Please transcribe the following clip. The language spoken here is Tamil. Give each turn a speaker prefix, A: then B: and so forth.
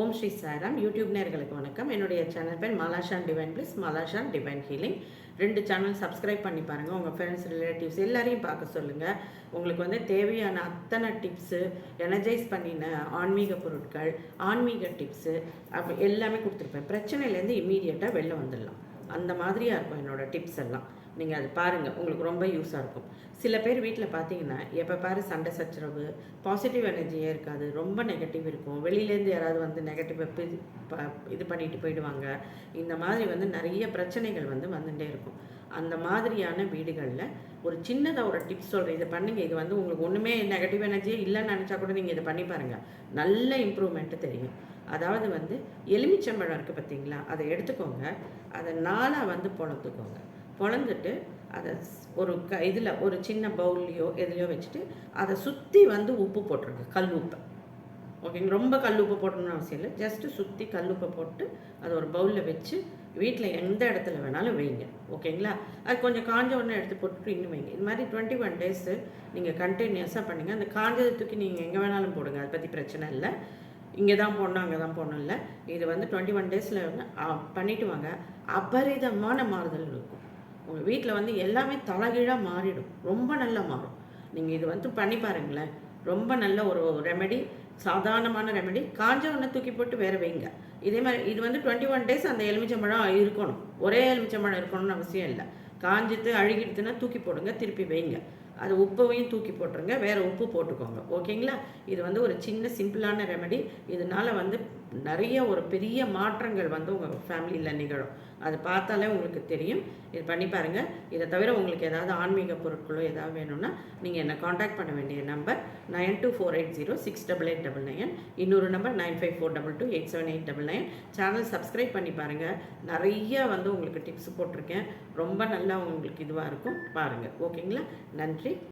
A: ஓம் ஸ்ரீ சாராம் யூடியூப் நேர்களுக்கு வணக்கம். என்னுடைய சேனல் பேர் Malashan divine bliss Malashan divine healing ரெண்டு சேனல் சப்ஸ்கிரைப் பண்ணி பாருங்கள் உங்கள் ஃப்ரெண்ட்ஸ் ரிலேட்டிவ்ஸ் எல்லாரையும் பார்க்க சொல்லுங்கள் உங்களுக்கு வந்து தேவையான அத்தனை டிப்ஸு எனர்ஜைஸ் பண்ணின ஆன்மீக பொருட்கள் ஆன்மீக டிப்ஸு அப்போ எல்லாமே கொடுத்துருப்பேன். பிரச்சனையிலேருந்து இம்மீடியட்டாக வெளில வந்துடலாம். அந்த மாதிரியாக இருக்கும் என்னோடய டிப்ஸ் எல்லாம். நீங்கள் அது பாருங்கள் உங்களுக்கு ரொம்ப யூஸாக இருக்கும். சில பேர் வீட்டில் பார்த்தீங்கன்னா எப்போ பாரு சண்டை சச்சரவு பாசிட்டிவ் எனர்ஜியே இருக்காது ரொம்ப நெகட்டிவ் இருக்கும். வெளியிலேருந்து யாராவது வந்து நெகட்டிவ் இது பண்ணிட்டு போயிடுவாங்க. இந்த மாதிரி வந்து நிறைய பிரச்சனைகள் வந்து வந்துட்டே இருக்கும். அந்த மாதிரியான வீடுகளில் ஒரு சின்னதாக ஒரு டிப்ஸ் சொல்கிறேன் இதை பண்ணுங்கள் இது வந்து உங்களுக்கு ஒன்றுமே நெகட்டிவ் எனர்ஜியே இல்லைன்னு நினச்சா கூட நீங்கள் இதை பண்ணி பாருங்கள் நல்ல இம்ப்ரூவ்மெண்ட்டு தெரியும். அதாவது வந்து எலுமிச்சம்பழம் இருக்குது பார்த்தீங்களா? அதை எடுத்துக்கோங்க. அதை நாளாக வந்து பொழந்துக்கோங்க. பொழந்துட்டு அதை ஒரு க இதில் ஒரு சின்ன பவுல்லையோ எதுலையோ வச்சுட்டு அதை சுற்றி வந்து உப்பு போட்டுருங்க கல் உப்பை. ஓகேங்க? ரொம்ப கல் உப்பு போடணும்னு அவசியம் இல்லை. ஜஸ்ட்டு சுற்றி கல் உப்பை போட்டு அதை ஒரு பவுலில் வச்சு வீட்டில் எந்த இடத்துல வேணாலும் வைங்க. ஓகேங்களா? அது கொஞ்சம் காஞ்ச உடனே எடுத்து போட்டுட்டு இன்னும் வைங்க. இது மாதிரி டுவெண்ட்டி ஒன் டேஸு நீங்கள் கண்டினியூஸாக பண்ணுங்கள் அந்த காஞ்சதை தூக்கி நீங்கள் எங்கே வேணாலும் போடுங்க. அதை பற்றி பிரச்சனை இல்லை. இங்கே தான் போடணும் அங்கே தான் போடணும் இல்லை. இது வந்து டுவெண்ட்டி ஒன் டேஸில் பண்ணிவிட்டு வாங்க அபரிதமான மாறுதல் இருக்கும். உங்கள் வீட்டில் வந்து எல்லாமே தலைகீழாக மாறிடும். ரொம்ப நல்லா மாறும். நீங்கள் இது வந்து பண்ணி பாருங்களேன். ரொம்ப நல்ல ஒரு ரெமெடி சாதாரணமான ரெமெடி காஞ்ச ஒன்று தூக்கி போட்டு வேற வைங்க. இதே மாதிரி இது வந்து டுவெண்ட்டி ஒன் டேஸ் அந்த எலுமிச்சம்பழம் இருக்கணும். ஒரே எலுமிச்சம்பழம் இருக்கணும்னு அவசியம் இல்லை. காஞ்சித்து அழுகிடுதுன்னா தூக்கி போடுங்க திருப்பி வைங்க. அது உப்பையும் தூக்கி போட்டுருங்க. வேறு உப்பு போட்டுக்கோங்க. ஓகேங்களா? இது வந்து ஒரு சின்ன சிம்பிளான ரெமெடி இதனால் வந்து நிறைய ஒரு பெரிய மாற்றங்கள் வந்து உங்கள் ஃபேமிலியில் நிகழும். அது பார்த்தாலே உங்களுக்கு தெரியும். இது பண்ணி பாருங்கள் இதை தவிர உங்களுக்கு ஏதாவது ஆன்மீக பொருட்களோ ஏதாவது வேணும்னா நீங்கள் என்னை காண்டாக்ட் பண்ண வேண்டிய number nine two four eight zero six double eight double nine. இன்னொரு number nine five four double two eight seven eight double nine. Channel subscribe பண்ணி பாருங்கள் நிறைய வந்து உங்களுக்கு டிப்ஸ் போட்டிருக்கேன். ரொம்ப நல்லா உங்களுக்கு இதுவாக இருக்கும். பாருங்கள் ஓகேங்களா? நன்றி. রাত্রি